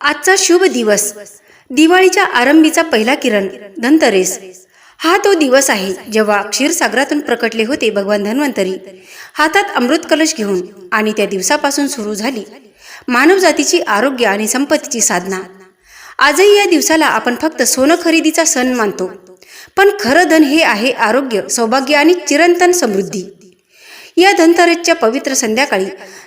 आजचा शुभ दिवस. दिवाळीच्या आरंभीचा पहिला किरण धनतरेस. हा तो दिवस आहे जेव्हा क्षीरसागरातून प्रकटले होते भगवान धन्वंतरी. हातात अमृत कलश घेऊन आणि त्या दिवसापासून सुरू झाली. मानवजातीची आरोग्य आणि संपत्तीची साधना. आजही या दिवसाला आपण फक्त सोनं खरेदीचा सण मानतो. पण खरं धन हे आहे आरोग्य सौभाग्य आणि चिरंतन समृद्धी. या धनतेरसच्या पवित्र संध्याकाळी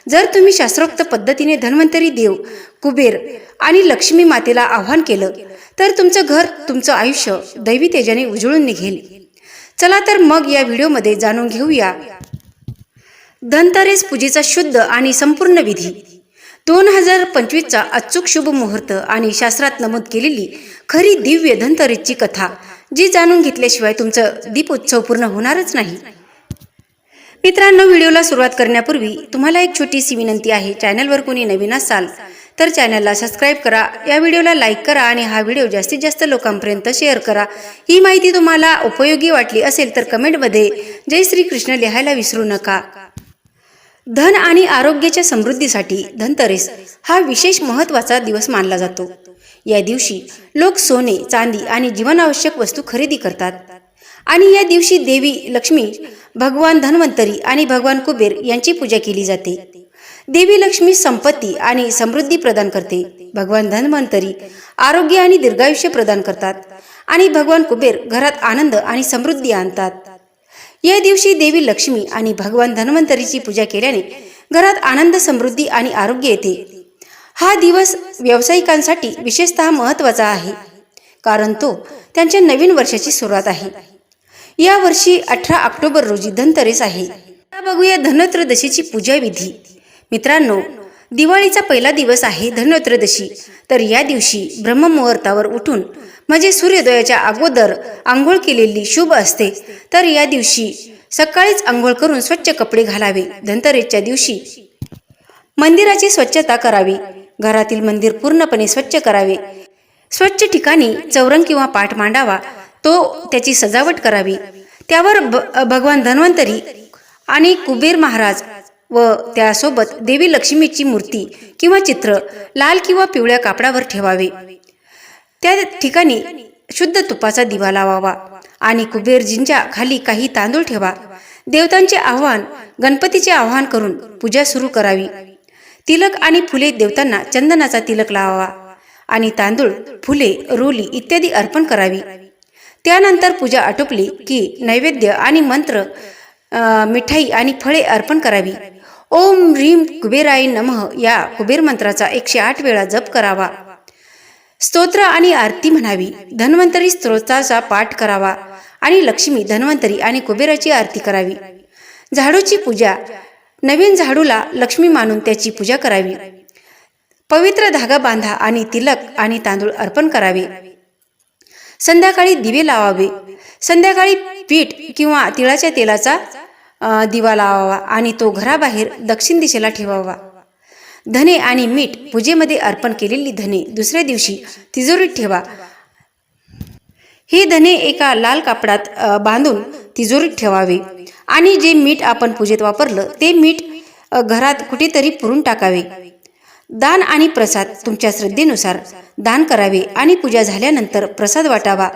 जर तुम्ही शास्त्रोक्त पद्धतीने धन्वंतरी देव कुबेर आणि लक्ष्मी मातेला आव्हान केलं तर तुमचं घर तुमचं आयुष्य दैवी तेजाने उजळून निघेल. चला तर मग या व्हिडिओमध्ये जाणून घेऊया. धनतरेस पूजेचा शुद्ध आणि संपूर्ण विधी. दोन हजार पंचवीसचा अचूक शुभ मुहूर्त आणि शास्त्रात नमूद केलेली खरी दिव्य धनतरेची कथा जी जाणून घेतल्याशिवाय तुमचं दीप उत्सव पूर्ण होणारच नाही. मित्रांनो व्हिडिओला सुरुवात करण्यापूर्वी तुम्हाला एक छोटीशी विनंती आहे. चॅनलवर कोणी नवीन असाल तर चॅनलला सबस्क्राईब करा. या व्हिडिओला लाईक करा आणि हा व्हिडिओ जास्तीत जास्त लोकांपर्यंत शेअर करा. ही माहिती तुम्हाला उपयोगी वाटली असेल तर कमेंटमध्ये जय श्री कृष्ण लिहायला विसरू नका. धन आणि आरोग्याच्या समृद्धीसाठी धनतेरस हा विशेष महत्त्वाचा दिवस मानला जातो. या दिवशी लोक सोने चांदी आणि जीवनावश्यक वस्तू खरेदी करतात. आणि या दिवशी देवी लक्ष्मी भगवान धन्वंतरी आणि भगवान कुबेर यांची पूजा केली जाते. देवी लक्ष्मी संपत्ती आणि समृद्धी प्रदान करते. भगवान धन्वंतरी आरोग्य आणि दीर्घायुष्य प्रदान करतात आणि भगवान कुबेर घरात आनंद आणि समृद्धी आणतात. या दिवशी देवी लक्ष्मी आणि भगवान धन्वंतरीची पूजा केल्याने घरात आनंद समृद्धी आणि आरोग्य येते. हा दिवस व्यावसायिकांसाठी विशेषतः महत्त्वाचा आहे. कारण तो त्यांच्या नवीन वर्षाची सुरुवात आहे. या वर्षी अठरा ऑक्टोबर रोजी धनतेरस आहे. आता बघूया धनत्रदशीची पूजा विधी मित्रांनो दिवाळीचा पहिला दिवस आहे धनत्रदशी तर या दिवशी ब्रह्ममुहूर्तावर उठून म्हणजे सूर्योदयाच्या अगोदर आंघोळ केलेली शुभ असते. तर या दिवशी सकाळीच आंघोळ करून स्वच्छ कपडे घालावे. धनतेरसच्या दिवशी मंदिराची स्वच्छता करावी. घरातील मंदिर पूर्णपणे स्वच्छ करावे. स्वच्छ ठिकाणी चौरंग किंवा पाठ मांडावा. तो त्याची सजावट करावी. त्यावर भगवान धन्वंतरी आणि कुबेर महाराज व त्यासोबत देवी लक्ष्मीची मूर्ती किंवा चित्र लाल किंवा पिवळ्या कापडावर ठेवावे. त्या ठिकाणी शुद्ध तुपाचा दिवा लावावा आणि कुबेरजींच्या खाली काही तांदूळ ठेवा. देवतांचे आव्हान गणपतीचे आव्हान करून पूजा सुरू करावी. तिलक आणि फुले देवतांना चंदनाचा तिलक लावावा आणि तांदूळ फुले रोली इत्यादी अर्पण करावी. त्यानंतर पूजा आटोपली की नैवेद्य आणि मंत्र मिठाई आणि फळे अर्पण करावी. ओम ह्रीम कुबेराय नमः या कुबेर मंत्राचा एकशे आठ वेळा जप करावा. स्तोत्र आणि आरती म्हणावी. धन्वंतरी स्तोत्राचा पाठ करावा आणि लक्ष्मी धन्वंतरी आणि कुबेराची आरती करावी. झाडूची पूजा. नवीन झाडूला लक्ष्मी मानून त्याची पूजा करावी. पवित्र धागा बांधा आणि तिलक आणि तांदूळ अर्पण करावे. संध्याकाळी दिवे लावावे. संध्याकाळी पीठ किंवा तिळाच्या तेलाचा दिवा लावावा आणि तो घराबाहेर दक्षिण दिशेला ठेवावा. धने आणि मीठ पूजेमध्ये अर्पण केलेली धने दुसऱ्या दिवशी तिजोरीत ठेवा. हे धने एका लाल कापडात बांधून तिजोरीत ठेवावे आणि जे मीठ आपण पूजेत वापरलं ते मीठ घरात कुठेतरी पुरून टाकावे. दान आणि प्रसाद तुमच्या श्रद्धेनुसार दान करावे आणि पूजा झाल्यानंतर प्रसाद वाटावा.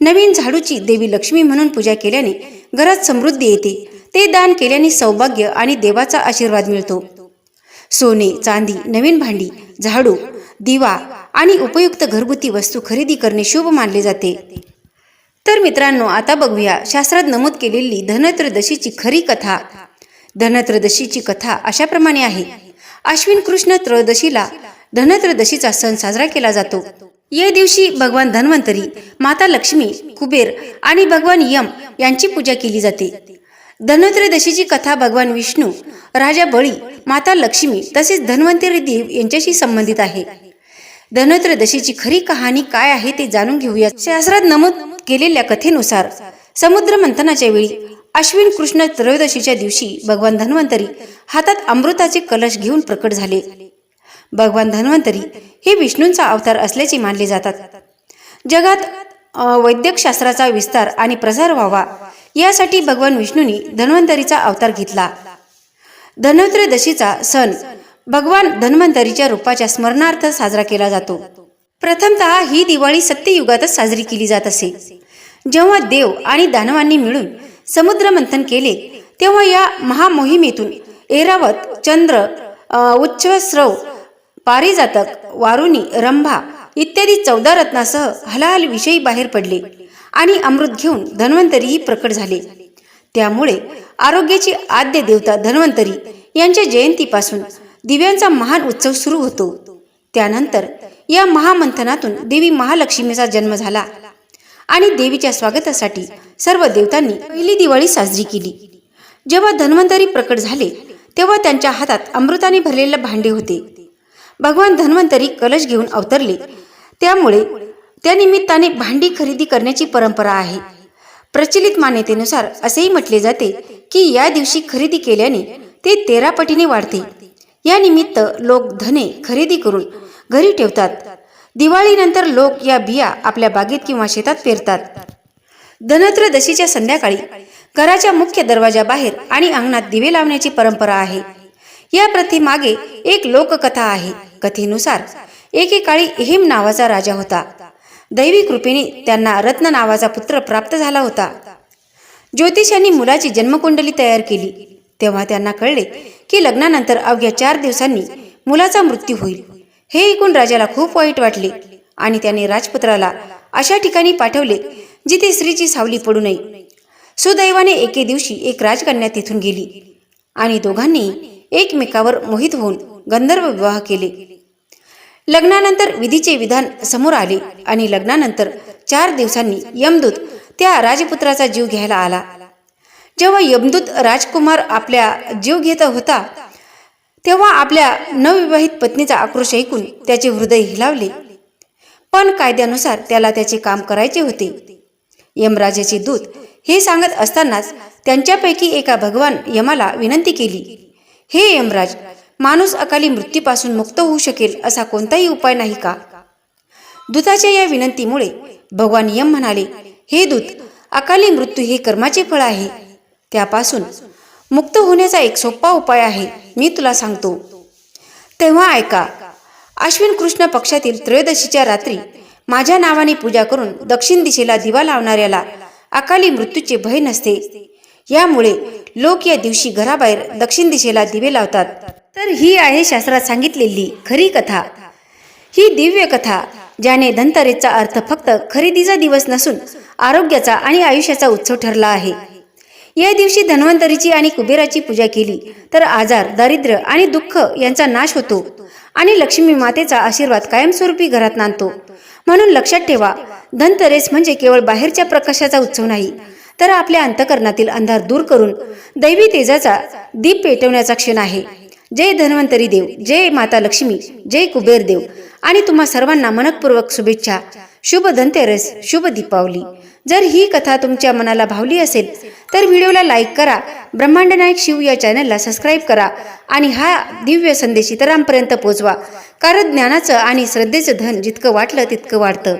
नवीन झाडूची देवी लक्ष्मी म्हणून पूजा केल्याने घरात समृद्धी येते. ते दान केल्याने सौभाग्य आणि देवाचा आशीर्वाद मिळतो. सोने चांदी नवीन भांडी झाडू दिवा आणि उपयुक्त घरगुती वस्तू खरेदी करणे शुभ मानले जाते. तर मित्रांनो आता बघूया शास्त्रात नमूद केलेली धनत्रदशीची खरी कथा. धनत्रदशीची कथा अशाप्रमाणे आहे. अश्विन कृष्ण त्रयोदशीला धनत्रयोदशीचा सण साजरा केला जातो. या दिवशी भगवान धन्वंतरी माता लक्ष्मी कुबेर आणि भगवान यम यांची पूजा केली जाते. धनत्रयोदशीची कथा भगवान विष्णू राजा बळी माता लक्ष्मी तसेच धन्वंतरी देव यांच्याशी संबंधित आहे. धनत्रयोदशीची खरी कहाणी काय आहे ते जाणून घेऊया. शास्त्रात नमूद केलेल्या कथेनुसार समुद्र मंथनाच्या वेळी अश्विन कृष्ण त्रयोदशीच्या दिवशी भगवान धन्वंतरी हातात अमृताचे कलश घेऊन प्रकट झाले. भगवान धन्वंतरी हे विष्णूंचा अवतार असल्याचे मानले जातात. जगात वैद्यकशास्त्राचा विस्तार आणि प्रसार व्हावा यासाठी भगवान विष्णूंनी धन्वंतरीचा अवतार घेतला. धनत्रयोदशीचा सण भगवान धन्वंतरीच्या रूपाच्या स्मरणार्थ साजरा केला जातो. प्रथमतः ही दिवाळी सत्ययुगातच साजरी केली जात असे. जेव्हा देव आणि दानवांनी मिळून समुद्र मंथन केले. तेव्हा या महामोहिमेतून एरावत चंद्र उच्चस्रव पारिजातक वारुणी रंभा इत्यादी चौदा रत्नासह हलाहल विषयी बाहेर पडले आणि अमृत घेऊन धन्वंतरीही प्रकट झाले. त्यामुळे आरोग्याची आद्य देवता धन्वंतरी यांच्या जयंतीपासून दिव्यांचा महान उत्सव सुरू होतो. त्यानंतर या महामंथनातून देवी महालक्ष्मीचा जन्म झाला. आणि देवीच्या स्वागतासाठी सर्व देवतांनी पहिली दिवाळी साजरी केली. जेव्हा धन्वंतरी प्रकट झाले तेव्हा त्यांच्या हातात अमृताने भरलेले भांडे होते. भगवान धन्वंतरी कलश घेऊन अवतरले. त्यामुळे त्यानिमित्ताने भांडी खरेदी करण्याची परंपरा आहे. प्रचलित मान्यतेनुसार असेही म्हटले जाते की या दिवशी खरेदी केल्याने ते तेरा पटीने वाढते. या निमित्त लोक धने खरेदी करून घरी ठेवतात. दिवाळीनंतर लोक या बिया आपल्या बागेत किंवा शेतात पेरतात. धनत्रदशीच्या संध्याकाळी घराच्या मुख्य दरवाजाबाहेर आणि अंगणात दिवे लावण्याची परंपरा आहे. या प्रथेमागे एक लोककथा आहे. कथेनुसार एकेकाळी हिम नावाचा राजा होता. दैवी कृपेने त्यांना रत्न नावाचा पुत्र प्राप्त झाला होता. ज्योतिषांनी मुलाची जन्मकुंडली तयार केली. तेव्हा त्यांना कळले की लग्नानंतर अवघ्या चार दिवसांनी मुलाचा मृत्यू होईल. हे ऐकून राजाला खूप वाईट वाटले आणि त्याने राजपुत्राला अशा ठिकाणी पाठवले जिथे स्त्रीची सावली पडू नये. सुदैवाने एके दिवशी एक राजकन्या तिथून गेली आणि दोघांनी एकमेकावर मोहित होऊन गंधर्व विवाह केले. लग्नानंतर विधीचे विधान समोर आले आणि लग्नानंतर चार दिवसांनी यमदूत त्या राजपुत्राचा जीव घ्यायला आला. जेव्हा यमदूत राजकुमार आपल्या जीव घेत होता तेव्हा आपल्या नवविवाहित पत्नीचा आक्रोश ऐकून त्याचे हृदय हिलावले. पण कायद्यानुसार त्याला त्याचे काम करायचे होते. यमराजाचे दूत हे सांगत असतानाच त्यांच्यापैकी एका भगवान यमाला विनंती केली हे यमराज माणूस अकाली मृत्यूपासून मुक्त होऊ शकेल असा कोणताही उपाय नाही का? दूताच्या या विनंतीमुळे भगवान यम म्हणाले हे दूत अकाली मृत्यू हे कर्माचे फळ आहे. त्यापासून मुक्त होण्याचा एक सोपा उपाय आहे. मी तुला सांगतो. तेव्हा ऐका. अश्विन कृष्ण पक्षातील त्रयोदशीच्या रात्री माझ्या नावाने पूजा करून दक्षिण दिशेला दिवा लावणाऱ्याला अकाली मृत्यूचे भय नसते. यामुळे लोक या दिवशी घराबाहेर दक्षिण दिशेला दिवे लावतात. तर ही आहे शास्त्रात सांगितलेली खरी कथा. ही दिव्य कथा ज्याने धनतरेचा अर्थ फक्त खरेदीचा दिवस नसून आरोग्याचा आणि आयुष्याचा उत्सव ठरला आहे. या दिवशी धन्वंतरीची आणि कुबेराची पूजा केली. तर आजार दारिद्र्य आणि दुःख यांचा नाश होतो आणि लक्ष्मी मातेचा आशीर्वाद कायमस्वरूपी घरात नांदतो. म्हणून लक्षात ठेवा धनतेरेस म्हणजे केवळ बाहेरच्या प्रकाशाचा उत्सव नाही तर आपल्या अंतकरणातील अंधार दूर करून दैवी तेजाचा दीप पेटवण्याचा क्षण आहे. जय धन्वंतरी देव जय माता लक्ष्मी जय कुबेर देव. आणि तुम्हा सर्वांना मनपूर्वक शुभेच्छा. शुभ धनतेरस शुभ दीपावली. जर ही कथा तुमच्या मनाला भावली असेल तर व्हिडिओला लाईक करा. ब्रह्मांड नायक शिव या चॅनलला सबस्क्राईब करा आणि हा दिव्य संदेश इतरांपर्यंत पोहोचवा कारण ज्ञानाचं आणि श्रद्धेचं धन जितकं वाटलं तितकं वाढतं.